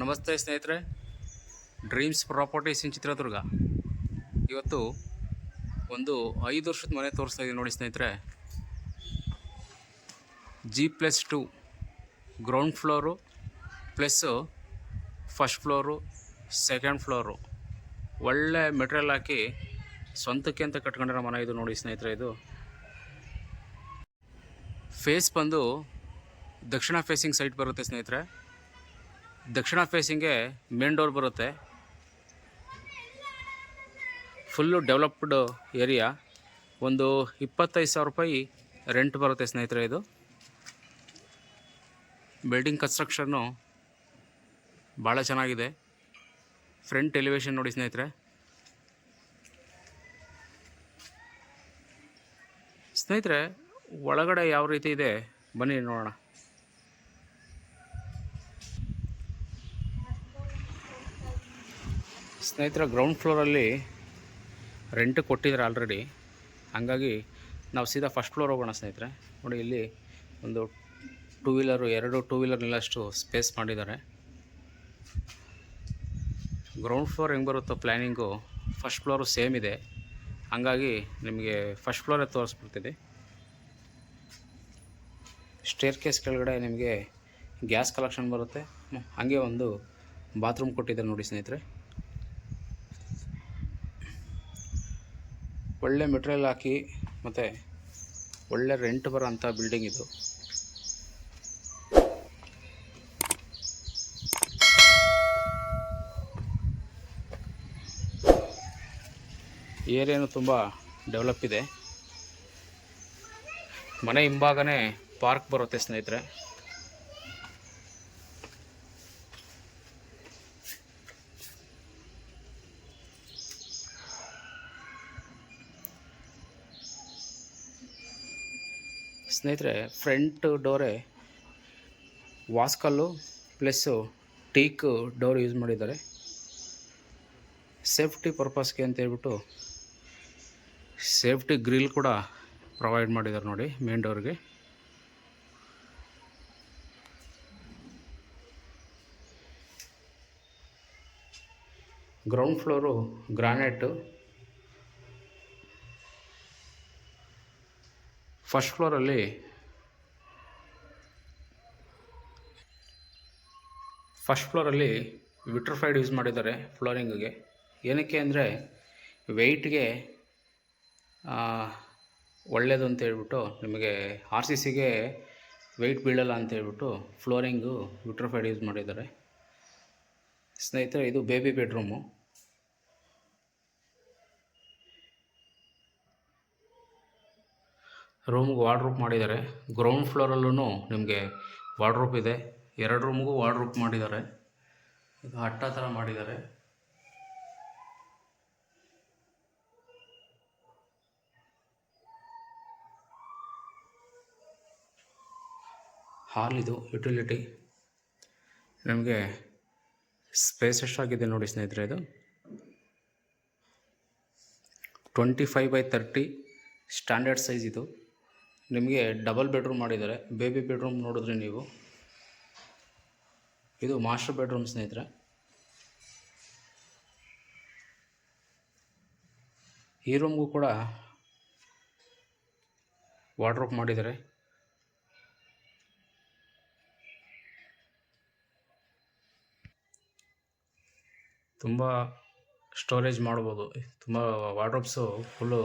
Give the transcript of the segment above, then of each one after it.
ನಮಸ್ತೆ ಸ್ನೇಹಿತರೆ. Dreams properties in Chitradurga. ಇವತ್ತು ಒಂದು ಐದು ವರ್ಷದ ಮನೆ ತೋರಿಸ್ತಾ ಇದ್ದೀನಿ ನೋಡಿ ಸ್ನೇಹಿತರೆ. G plus two ground floor plus first floor second floor ಒಳ್ಳೆ ಮೆಟೀರಿಯಲ್ ಹಾಕಿ ಸ್ವಂತಕ್ಕೆ ಅಂತ ಕಟ್ಕೊಂಡಿರೋ ಮನೆ ಇದು ನೋಡಿ ಸ್ನೇಹಿತರೆ ಇದು. ಫೇಸ್ ಬಂದು ದಕ್ಷಿಣ ಫೇಸಿಂಗ್ ಸೈಟ್ ಬರುತ್ತೆ ಸ್ನೇಹಿತರೆ. ದಕ್ಷಿಣ ಫೇಸಿಂಗೆ ಮೇನ್ ಡೋರ್ ಬರುತ್ತೆ. ಫುಲ್ಲು ಡೆವಲಪ್ಡ್ ಏರಿಯಾ ಒಂದು ಇಪ್ಪತ್ತೈದು ಸಾವಿರ ರೂಪಾಯಿ ರೆಂಟ್ ಬರುತ್ತೆ ಸ್ನೇಹಿತರೆ ಇದು. ಬಿಲ್ಡಿಂಗ್ ಕನ್ಸ್ಟ್ರಕ್ಷನ್ನು ಭಾಳ ಚೆನ್ನಾಗಿದೆ. ಫ್ರಂಟ್ ಎಲಿವೇಶನ್ ನೋಡಿ ಸ್ನೇಹಿತರೆ. ಸ್ನೇಹಿತರೆ, ಒಳಗಡೆ ಯಾವ ರೀತಿ ಇದೆ? ಬನ್ನಿ ನೋಡೋಣ. ಸ್ನೇಹಿತರ ಗ್ರೌಂಡ್ ಫ್ಲೋರಲ್ಲಿ ರೆಂಟ್ ಕೊಟ್ಟಿದ್ದಾರೆ ಆಲ್ರೆಡಿ ಹಾಗಾಗಿ ನಾವು ಸೀದಾ ಫಸ್ಟ್ ಫ್ಲೋರ್ ಹೋಗೋಣ ಸ್ನೇಹಿತರೆ. ನೋಡಿ, ಇಲ್ಲಿ ಒಂದು ಟೂ ವೀಲರು ಎರಡು ಟೂ ವೀಲರ್ ನಿಲ್ಲಷ್ಟು ಸ್ಪೇಸ್ ಮಾಡಿದ್ದಾರೆ. ಗ್ರೌಂಡ್ ಫ್ಲೋರ್ ಹೆಂಗೆ ಬರುತ್ತೋ ಪ್ಲ್ಯಾನಿಂಗು ಫಸ್ಟ್ ಫ್ಲೋರು ಸೇಮ್ ಇದೆ. ಹಾಗಾಗಿ ನಿಮಗೆ ಫಸ್ಟ್ ಫ್ಲೋರೇ ತೋರಿಸ್ಬಿಡ್ತೀನಿ. ಸ್ಟೇರ್ ಕೇಸ್ ಕೆಳಗಡೆ ನಿಮಗೆ ಗ್ಯಾಸ್ ಕಲೆಕ್ಷನ್ ಬರುತ್ತೆ. ಹಾಗೆ ಒಂದು ಬಾತ್ರೂಮ್ ಕೊಟ್ಟಿದ್ದಾರೆ ನೋಡಿ ಸ್ನೇಹಿತರೆ. ಒಳ್ಳೆ ಮೆಟೀರಿಯಲ್ ಹಾಕಿ ಮತ್ತು ಒಳ್ಳೆ ರೆಂಟ್ ಬರೋ ಅಂಥ ಬಿಲ್ಡಿಂಗ್ ಇದು ಏರಿಯಾನು ತುಂಬ ಡೆವಲಪ್ ಇದೆ. ಮನೆ ಹಿಂಭಾಗನೇ ಪಾರ್ಕ್ ಬರುತ್ತೆ ಸ್ನೇಹಿತರೆ. ಸ್ನೇಹಿತರೆ ಫ್ರಂಟ್ ಡೋರೆ ವಾಸ್ಕಲ್ಲು ಪ್ಲಸ್ಸು ಟೀಕ್ ಡೋರ್ ಯೂಸ್ ಮಾಡಿದ್ದಾರೆ. ಸೇಫ್ಟಿ ಪರ್ಪಸ್ಗೆ ಅಂತ ಹೇಳ್ಬಿಟ್ಟು ಸೇಫ್ಟಿ ಗ್ರಿಲ್ ಕೂಡ ಪ್ರೊವೈಡ್ ಮಾಡಿದ್ದಾರೆ ನೋಡಿ ಮೇನ್ ಡೋರ್ಗೆ ಗ್ರೌಂಡ್ ಫ್ಲೋರು ಗ್ರಾನೈಟು ಫಸ್ಟ್ ಫ್ಲೋರಲ್ಲಿ ಫಸ್ಟ್ ಫ್ಲೋರಲ್ಲಿ ವಿಟ್ರಫೈಡ್ ಯೂಸ್ ಮಾಡಿದ್ದಾರೆ ಫ್ಲೋರಿಂಗಿಗೆ ಏನಕ್ಕೆ ಅಂದರೆ ವೆಯ್ಟ್ಗೆ ಒಳ್ಳೆಯದು ಅಂತ ಹೇಳ್ಬಿಟ್ಟು ನಿಮಗೆ ಆರ್ ಸಿ ಸಿಗೆ ವೆಯ್ಟ್ ಬೀಳಲ್ಲ ಅಂತ ಹೇಳ್ಬಿಟ್ಟು ಫ್ಲೋರಿಂಗು ವಿಟ್ರಫೈಡ್ ಯೂಸ್ ಮಾಡಿದ್ದಾರೆ. ಸ್ನೇಹಿತರೆ, ಇದು ಬೇಬಿ ಬೆಡ್ರೂಮು ರೂಮ್ಗೆ ವಾರ್ಡ್ರೂಪ್ ಮಾಡಿದ್ದಾರೆ. ಗ್ರೌಂಡ್ ಫ್ಲೋರಲ್ಲೂ ನಿಮಗೆ ವಾರ್ಡ್ರೂಪ್ ಇದೆ. ಎರಡು ರೂಮ್ಗೂ ವಾರ್ಡ್ರೂಪ್ ಮಾಡಿದ್ದಾರೆ. ಇದು ಹಟ್ಟ ಥರ ಮಾಡಿದ್ದಾರೆ. ಹಾಲ್ ಇದು ಯುಟಿಲಿಟಿ ನಮಗೆ ಸ್ಪೇಸ್ ಎಷ್ಟಾಗಿದೆ ನೋಡಿ ಸ್ನೇಹಿತರೆ ಇದು. Twenty five by thirty standard size ಇದು. ನಿಮಗೆ ಡಬಲ್ ಬೆಡ್ರೂಮ್ ಮಾಡಿದ್ದಾರೆ. ಬೇಬಿ ಬೆಡ್ರೂಮ್ ನೋಡಿದ್ರೆ ನೀವು. ಇದು ಮಾಸ್ಟರ್ ಬೆಡ್ರೂಮ್ ಸ್ನೇಹಿತರೆ. ಈ ರೂಮ್ಗೂ ಕೂಡ ವಾರ್ಡ್ರೋಪ್ ಮಾಡಿದ್ದಾರೆ. ತುಂಬ ಸ್ಟೋರೇಜ್ ಮಾಡ್ಬೋದು ತುಂಬ wardrobes full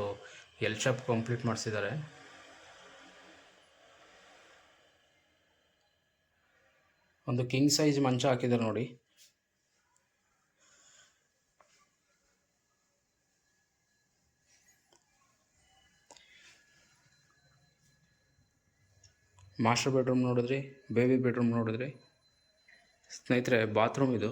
L shape complete ಮಾಡಿಸಿದ್ದಾರೆ. ಒಂದು ಕಿಂಗ್ ಸೈಜ್ ಮಂಚ ಹಾಕಿದ್ದಾರೆ ನೋಡಿ. ಮಾಸ್ಟರ್ ಬೆಡ್ರೂಮ್ ನೋಡಿದ್ರಿ ಬೇಬಿ ಬೆಡ್ರೂಮ್ ನೋಡಿದ್ರಿ. ಸ್ನೇಹಿತರೆ ಬಾತ್ರೂಮ್ ಇದು.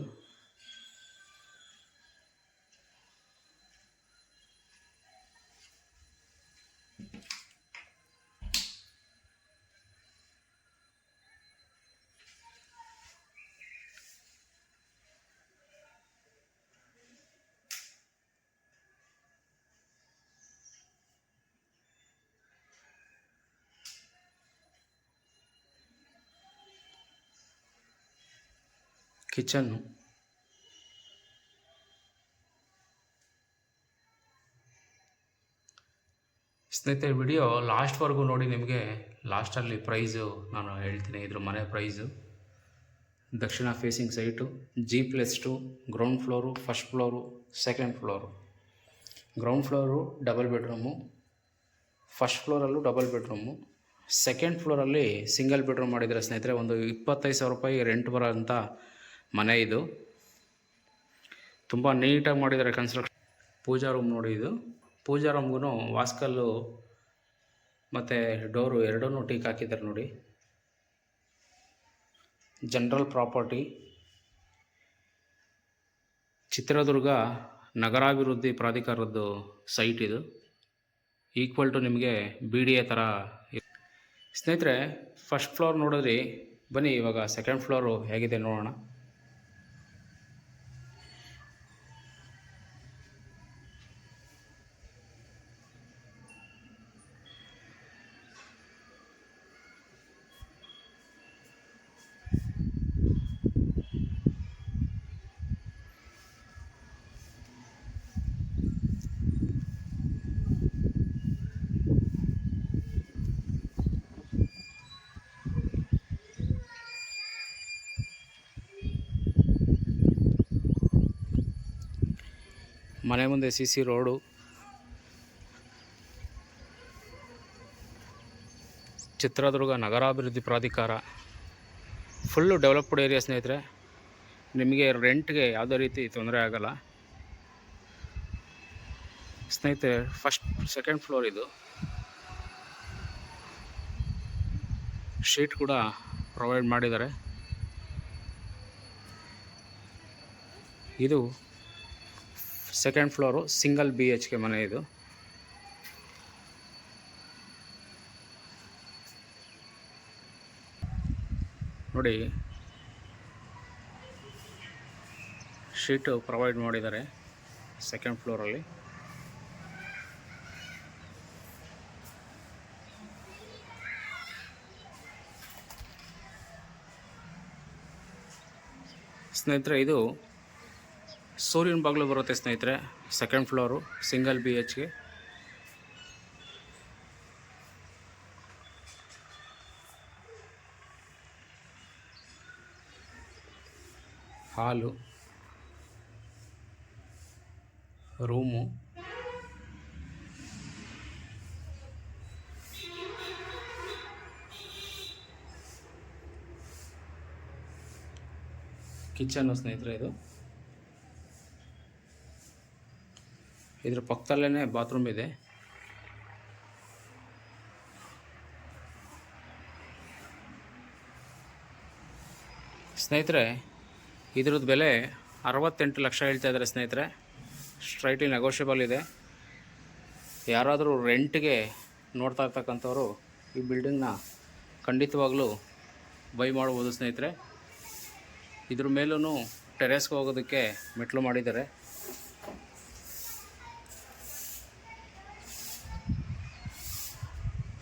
ಕಿಚನ್ನು. ಸ್ನೇಹಿತರೆ, ವಿಡಿಯೋ ಲಾಸ್ಟ್ವರೆಗೂ ನೋಡಿ ನಿಮಗೆ ಲಾಸ್ಟಲ್ಲಿ ಪ್ರೈಸು ನಾನು ಹೇಳ್ತೀನಿ, ಇದ್ರ ಮನೆ ಪ್ರೈಸು. ದಕ್ಷಿಣ facing site G plus two ground floor first floor second floor ground floor double bedroom first ಫ್ಲೋರಲ್ಲೂ double bedroom second ಫ್ಲೋರಲ್ಲಿ ಸಿಂಗಲ್ ಬೆಡ್ರೂಮ್ ಮಾಡಿದರೆ ಸ್ನೇಹಿತರೆ, ಒಂದು ಇಪ್ಪತ್ತೈದು ಸಾವಿರ ರೂಪಾಯಿ ರೆಂಟ್ ಬರೋಂಥ ಮನೆ ಇದು. ತುಂಬ ನೀಟಾಗಿ ಮಾಡಿದ್ದಾರೆ ಕನ್ಸ್ಟ್ರಕ್ಷನ್ ಪೂಜಾ ರೂಮ್ ನೋಡಿ ಇದು. ಪೂಜಾ ರೂಮ್ಗೂ ವಾಸ್ಕಲ್ಲು ಮತ್ತು ಡೋರು ಎರಡೂ ಟೀಕ್ ಹಾಕಿದ್ದಾರೆ ನೋಡಿ. ಜನರಲ್ ಪ್ರಾಪರ್ಟಿ ಚಿತ್ರದುರ್ಗ ನಗರಾಭಿವೃದ್ಧಿ ಪ್ರಾಧಿಕಾರದ್ದು ಸೈಟ್ ಇದು. ಈಕ್ವಲ್ ಟು ನಿಮಗೆ ಬಿ ಡಿ ಎ ಥರ ಸ್ನೇಹಿತರೆ ಫಸ್ಟ್ ಫ್ಲೋರ್ ನೋಡಿದ್ರಿ. ಬನ್ನಿ ಇವಾಗ ಸೆಕೆಂಡ್ ಫ್ಲೋರು ಹೇಗಿದೆ ನೋಡೋಣ. ಮನೆ ಮುಂದೆ ಸಿ ಸಿ ರೋಡು. ಚಿತ್ರದುರ್ಗ ನಗರಾಭಿವೃದ್ಧಿ ಪ್ರಾಧಿಕಾರ. ಫುಲ್ಲು ಡೆವಲಪ್ಡ್ ಏರಿಯಾ ಸ್ನೇಹಿತರೆ, ನಿಮಗೆ ರೆಂಟ್ಗೆ ಯಾವುದೇ ರೀತಿ ತೊಂದರೆ ಆಗಲ್ಲ. ಸ್ನೇಹಿತರೆ ಫಸ್ಟ್ ಸೆಕೆಂಡ್ ಫ್ಲೋರ್ ಇದು. ಶೀಟ್ ಕೂಡ ಪ್ರೊವೈಡ್ ಮಾಡಿದ್ದಾರೆ. ಇದು second floor single B H K ಮನೆ ಇದು. ನೋಡಿ ಶೀಟು ಪ್ರೊವೈಡ್ ಮಾಡಿದ್ದಾರೆ ಸೆಕೆಂಡ್ ಫ್ಲೋರಲ್ಲಿ ಸ್ನೇಹಿತರೆ, ಇದು ಸೂರ್ಯನ ಬಾಗಿಲು ಬರುತ್ತೆ ಸ್ನೇಹಿತರೆ ಸೆಕೆಂಡ್ ಫ್ಲೋರು ಸಿಂಗಲ್ ಬಿ ಎಚ್ಗೆ ಹಾಲು ರೂಮು ಕಿಚನ್ನು ಸ್ನೇಹಿತರೆ ಇದು. ಇದ್ರ ಪಕ್ಕದಲ್ಲೇ ಬಾತ್ರೂಮ್ ಇದೆ. ಸ್ನೇಹಿತರೆ, ಇದ್ರದ್ದು ಬೆಲೆ ಅರವತ್ತೆಂಟು ಲಕ್ಷ ಹೇಳ್ತಾ ಇದ್ದಾರೆ ಸ್ನೇಹಿತರೆ. ಸ್ಟ್ರೈಟ್ಲಿ ನೆಗೋಷಿಯಬಲ್ ಇದೆ. ಯಾರಾದರೂ ರೆಂಟ್ಗೆ ನೋಡ್ತಾ ಇರ್ತಕ್ಕಂಥವ್ರು ಈ ಬಿಲ್ಡಿಂಗ್ನ ಖಂಡಿತವಾಗ್ಲೂ ಬೈ ಮಾಡ್ಬೋದು ಸ್ನೇಹಿತರೆ. ಇದ್ರ ಮೇಲೂ ಟೆರೆಸ್ಗೆ ಹೋಗೋದಕ್ಕೆ ಮೆಟ್ಲು ಮಾಡಿದ್ದಾರೆ.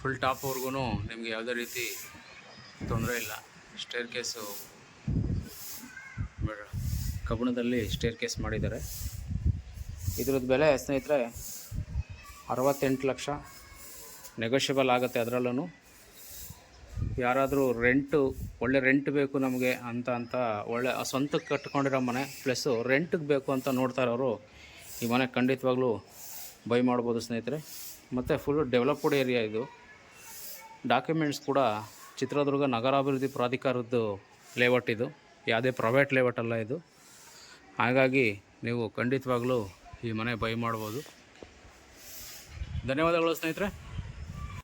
ಫುಲ್ ಟಾಪ್ವರೆಗೂ ನಿಮಗೆ ಯಾವುದೇ ರೀತಿ ತೊಂದರೆ ಇಲ್ಲ. ಸ್ಟೇರ್ ಕೇಸು ಕಬ್ಬಣದಲ್ಲಿ ಸ್ಟೇರ್ ಕೇಸ್ ಮಾಡಿದ್ದಾರೆ. ಇದ್ರದ್ದು ಬೆಲೆ ಸ್ನೇಹಿತರೆ ಅರವತ್ತೆಂಟು ಲಕ್ಷ. ನೆಗೋಷಿಯಬಲ್ ಆಗುತ್ತೆ ಅದರಲ್ಲೂ ಯಾರಾದರೂ ರೆಂಟು ಒಳ್ಳೆ ರೆಂಟ್ ಬೇಕು ನಮಗೆ ಅಂತ ಅಂತ ಒಳ್ಳೆ ಸ್ವಂತಕ್ಕೆ ಕಟ್ಕೊಂಡಿರೋ ಮನೆ ಪ್ಲಸ್ಸು ರೆಂಟಿಗೆ ಬೇಕು ಅಂತ ನೋಡ್ತಾ ಇರೋರು, ಈ ಮನೆ ಖಂಡಿತವಾಗ್ಲೂ ಬೈ ಮಾಡ್ಬೋದು ಸ್ನೇಹಿತರೆ. ಮತ್ತು ಫುಲ್ಲು ಡೆವಲಪ್ಡ್ ಏರಿಯಾ ಇದು. ಡಾಕ್ಯುಮೆಂಟ್ಸ್ ಕೂಡ ಚಿತ್ರದುರ್ಗ ನಗರಾಭಿವೃದ್ಧಿ ಪ್ರಾಧಿಕಾರದ್ದು ಲೇಔಟ್ ಇದು. ಯಾವುದೇ ಪ್ರೈವೇಟ್ ಲೇಔಟ್ ಅಲ್ಲ ಇದು. ಹಾಗಾಗಿ ನೀವು ಖಂಡಿತವಾಗಲೂ ಈ ಮನೆ ಬೈ ಮಾಡ್ಬೋದು. ಧನ್ಯವಾದಗಳು ಸ್ನೇಹಿತರೆ.